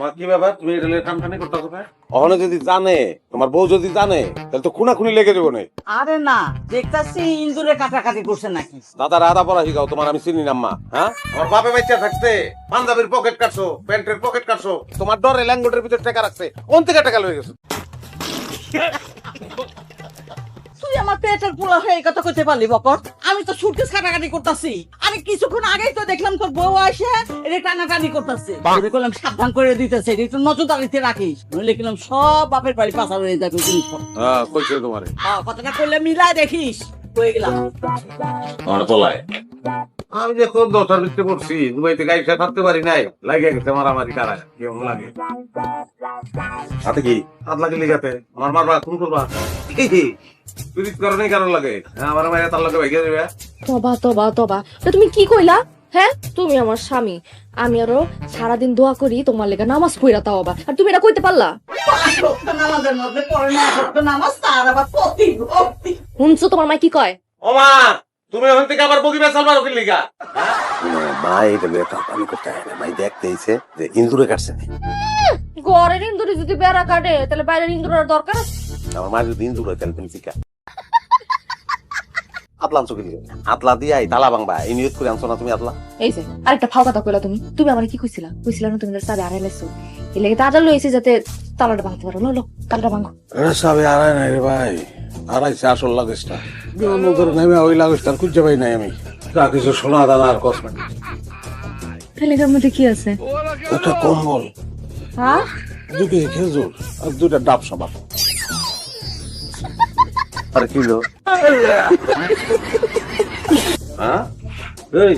মা কি ব্যাপার? তুমি এটা লিয়ে করতেছো অহনে যদি জানে তোমার বউ যদি জানে তাহলে তো খুনাখুনি লেগে যাব না। আরে না দেখতাছি ইন্দুরে কাটাকাটি করছে নাকি। দাদার আদা পড়া শিখাও তোমার আমি চিনি না মা হ্যাঁ? আমার বাপে বাচ্চা থাকতে পাঞ্জাবির পকেট কাটছো প্যান্টের পকেট কাটছো। তোমার ডরে ল্যাঙ্গুটের ভিতর টাকা রাখছে কোন থেকে টাকা লয়ে গেছে? তুই আমার পেটের পোলা হয়ে এই কথা কইতে পারলি বকর। আমি তো সুটকেস কাটাকাটি করতেছি। আমি কিছুক্ষণ আগেই তো দেখলাম তোর বউ আসে এটা টানাটানি করতেছে। বললাম সাবধান করে দিতেছে এটা একটু নজরদারিতে রাখিস। নইলে কিলাম সব বাপের বাড়ি পাছা হয়ে যাবে তুমি হ্যাঁ কইছে তোমারে। হ্যাঁ কথাটা কইলে মিলায় দেখিস। কই গেলাম? আমার পলায় আমি যে কোন ভিতরে পড়ছি দুবাইতে গাড়ি থাকতে পারি নাই লাগে গেছে মারামারি কারা কেমন লাগে? হাতে কি? হাত লাগে লিগাতে আমার মারবা কোন করবা? কারণ লাগে। হ্যাঁ আমার মায়ের তার লাগে দেবে তবা তবা তবা। তুমি কি কইলা? হ্যাঁ তুমি আমার স্বামী। আমি আরও সারাদিন দোয়া করি তোমার লেগে নামাজ পড়া তাও আবার। আর তুমি এটা কইতে পারলা? সত্য নামাজের মধ্যে পড়ে না নামাজ তার আবার প্রতি শুনছো তোমার মা কি কয়? ও মা তুমি ওখান থেকে আবার বগি বেসাল মারো কি লিগা মা এটা করতে হয় না মাই দেখতে এসে যে ইন্দুরে কাটছে। ঘরের ইন্দুরে যদি বেড়া কাটে তাহলে বাইরের ইন্দুরের দরকার আছে? আমার মা যদি ইন্দুর হয় তাহলে তুমি শিখা আতলা? আতলা দিয়াই তালা ভাঙবা এই নিয়ত করে আনছো না তুমি আতলা এই যে আরেকটা ফাও কথা কইলা তুমি। তুমি আমার কি কইছিলা? কইছিলা না তুমি চাবি আড়াই লাইছো। এই লেগে তাড়া লইছি যাতে তালাটা ভাঙতে পারো। লো লো তালাটা ভাঙো। আরে সাবে আড়াই নাই রে ভাই। আড়াইছে আসল লাগেজটা। বিমান ধরে নেমে ওই লাগেজটার খুঁজে পাই নাই আমি। যা কিছু সোনা দানা আর কসমেটিক মধ্যে কি আছে? একটা কম্বল। হ্যাঁ? দুটো খেজুর আর দুটা ডাব সাবান। আর কি হলো? হ্যাঁ? এই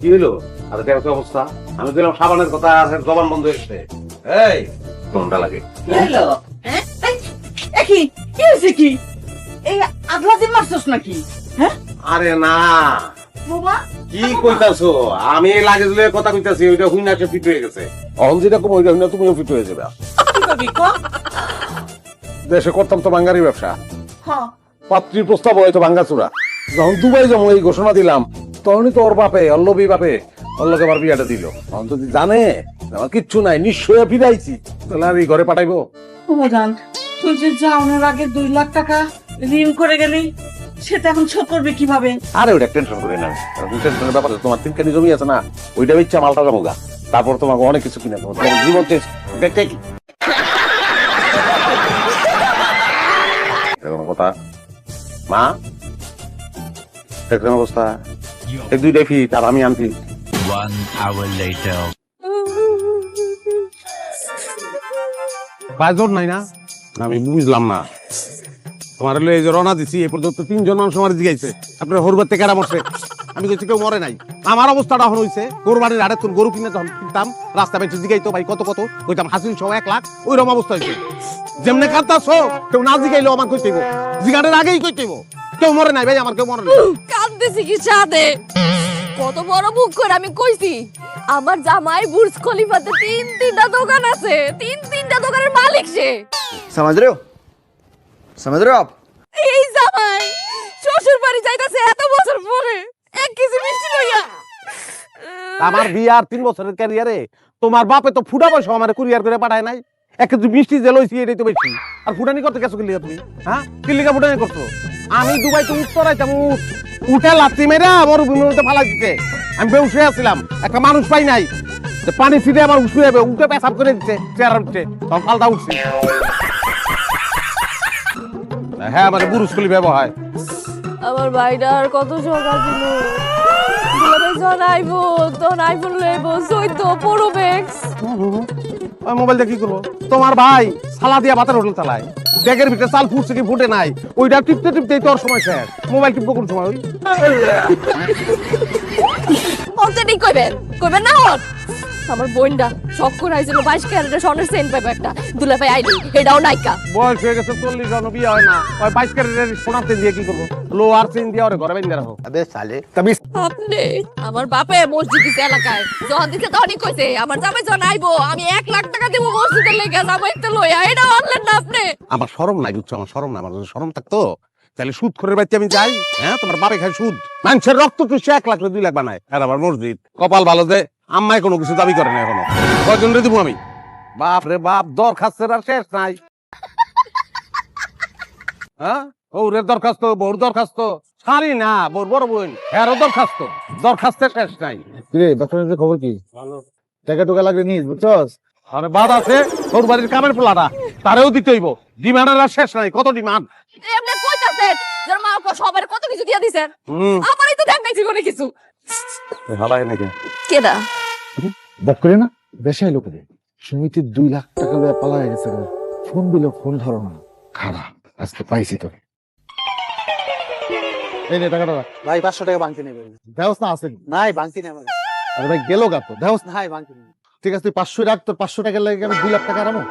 কি হলো? আর অবস্থা? আমি দিলাম সাবানের কথা আছে জবান বন্ধ হয়েছে এই কোনটা লাগে? হ্যাঁ? এই, এ কি? কি হয়েছে কি? এই আদলা দিন মারছস নাকি? হ্যাঁ? আরে না। বাবা কি কইতাছো? আমি লাগে দিলে কথা কইতাছি ওইটা হুইনা ফিট হয়ে গেছে। অহন যেটা কম ওইটা না তুমিও ফিট হয়ে যাবে। কি করবি ক? দেশে করতাম তো ব্যবসা। পাত্রীর প্রস্তাব হয়তো ভাঙ্গাচুরা যখন দুবাই যাব এই ঘোষণা দিলাম তখনই তো ওর বাপে অল্লবী বাপে অল্লকে আমার বিয়াটা দিল। তখন যদি জানে আমার কিচ্ছু নাই নিশ্চয় ফিরাইছি তাহলে আর এই ঘরে পাঠাইবো। তুই যে যাওয়ানোর আগে দুই লাখ টাকা ঋণ করে গেলি সেটা এখন শোধ করবে কীভাবে? আরে ওটা টেনশন করে না। টেনশনের ব্যাপারে তোমার তিনখানি জমি আছে না ওইটা ইচ্ছা মালটা জমুগা তারপর তোমাকে অনেক কিছু কিনে দেবো। তোমার জীবন চেঞ্জ দেখতে কি এরকম কথা। মা এরকম অবস্থা। এই দুইটাই ফিট আর আমি আনছি। One hour later. পাঁচজন নাই না? আমি বুঝলাম না। তোমার হলো এই যে দিছি পর্যন্ত তিনজন মানুষ আমার আপনার হরবার থেকে মরছে আমি কেউ মরে নাই। আমার অবস্থাটা এখন হইছে কোরবানির হাটে গরু কিনে তখন কিনতাম রাস্তা বেঁচে ভাই কত কত কইতাম হাসিন এক লাখ অবস্থা হয়েছে যেমনে কেউ না জিগাইলো আমার কইতেইব জিগানের আগেই কইতেইব কেউ মরে নাই ভাই আমার কেউ মরে নাই। কাঁদতেছি কি সাথে কত বড় মুখ করে আমি কইছি আমার জামাই বুর্জ খলিফাতে তিন তিনটা দোকান আছে তিন তিনটা দোকানের মালিক সে। সমাজ রে समझ रहे हो आप এই জামাই শ্বশুর বাড়ি যাইতাছে এত বছর পরে এক কেজি মিষ্টি লইয়া আমার বিয়ার তিন বছরের ক্যারিয়ারে তোমার বাপে তো ফুটা পয়সা আমার কুরিয়ার করে পাঠায় নাই এক কেজি মিষ্টি যে লইছি এটাই তো বেশি আর ফুটানি করতে গেছো কিলিকা তুমি হ্যাঁ কিলিকা ফুটানি করছো আমি দুবাই তো উত্তর আইতাম উঠ উঠে লাত্তি মেরে আমার মধ্যে ফালাই দিতে আমি বেউসে আছিলাম একটা মানুষ পাই নাই যে পানি ছিটে আমার উঠে যাবে উঠে পেশাব করে দিচ্ছে চেয়ার উঠছে তখন ফালটা উঠছি হ্যাঁ মানে বুরুস্কুলি ব্যবহার আমার ভাইটা আর কত সকাল ছিল দুলাভাই যখন আইবো তখন আইফোন লইবো চৈদ্দ পুরো ব্যাগস ওই মোবাইলটা কি করব? তোমার ভাই সালা দিয়া ভাতের হোটেল চালায়। ব্যাগের ভিতরে চাল ফুটছে কি ফুটে নাই। ওইটা টিপতে টিপতেই তোর সময় শেষ। মোবাইল টিপবো কোন সময় ওই? অন্তটি কইবেন। কইবেন না হন? আমার বোনটা শখ করে আইছিল বাইশ ক্যারেটের স্বর্ণের সেন পাইবো একটা। দুলা ভাই আইলি এটাও নাইকা বয়স হয়ে গেছে চল্লিশ জন বিয়ে হয় না। ওই বাইশ ক্যারেটের সোনার সেন দিয়ে কি করব? সেন দিয়ে ওর ঘরে বেঁধে রাখো। আবে সালে। আপনি আমার বাপে মসজিদ দিতে এলাকায়। দিতে কইছে আমার জন আইবো আমি এক লাখ টাকা দেবো মসজিদের লেগে জামাই লইয়া এটা না আপনি? আমার শরম নাই বুঝছ আমার শরম না আমার শরম থাকতো তাহলে সুদ খোরের বাড়িতে আমি যাই। হ্যাঁ তোমার বাপে খাই সুদ। মানুষের রক্ত চুষে এক লাখ দুই লাখ বানায়। আর আমার মসজিদ কপাল ভালো দে আম্মাই কোনো কিছু দাবি করে না এখনও। কজন রে দিব আমি? বাপ রে বাপ দরখাস্তের আর শেষ নাই। হ্যাঁ? ওরে দরখাস্ত বউর দরখাস্ত? সারি না বউর বড় বোন। এরও দরখাস্ত। দরখাস্তের শেষ নাই। কিরে বাচ্চাদের খবর কি? ভালো। টাকা টুকা লাগলে নিস বুঝছস? আরে বাদ আছে ওর বাড়ির কামের পোলাটা। তারেও দিতে হইব। ডিমান্ডের আর শেষ নাই। কত ডিমান্ড? এমনি কইতাছেন যার মা বাবা সবার কত কিছু দিয়া দিছেন? হুম। আমারই তো দেখ নাই জীবনে কিছু হালাই নাকি? কেডা? বক করে না বেশাই লোক সমিতির দুই লাখ টাকা লয়ে পালায় গেছে ফোন দিল ফোন ধরো না। খারাপ আজকে পাইছি তোকে। এই নে টাকাটা রাখ। ভাই পাঁচশো টাকা বাংতি নেবে। দেওস না আসেন নাই বাংতি নেবে আরে ভাই গেল গা তো দেওস না। নাই বাংতি নেবে ঠিক আছে তুই পাঁচশো রাখ তোর পাঁচশো টাকা লাগে আমি দুই লাখ টাকা আরামো.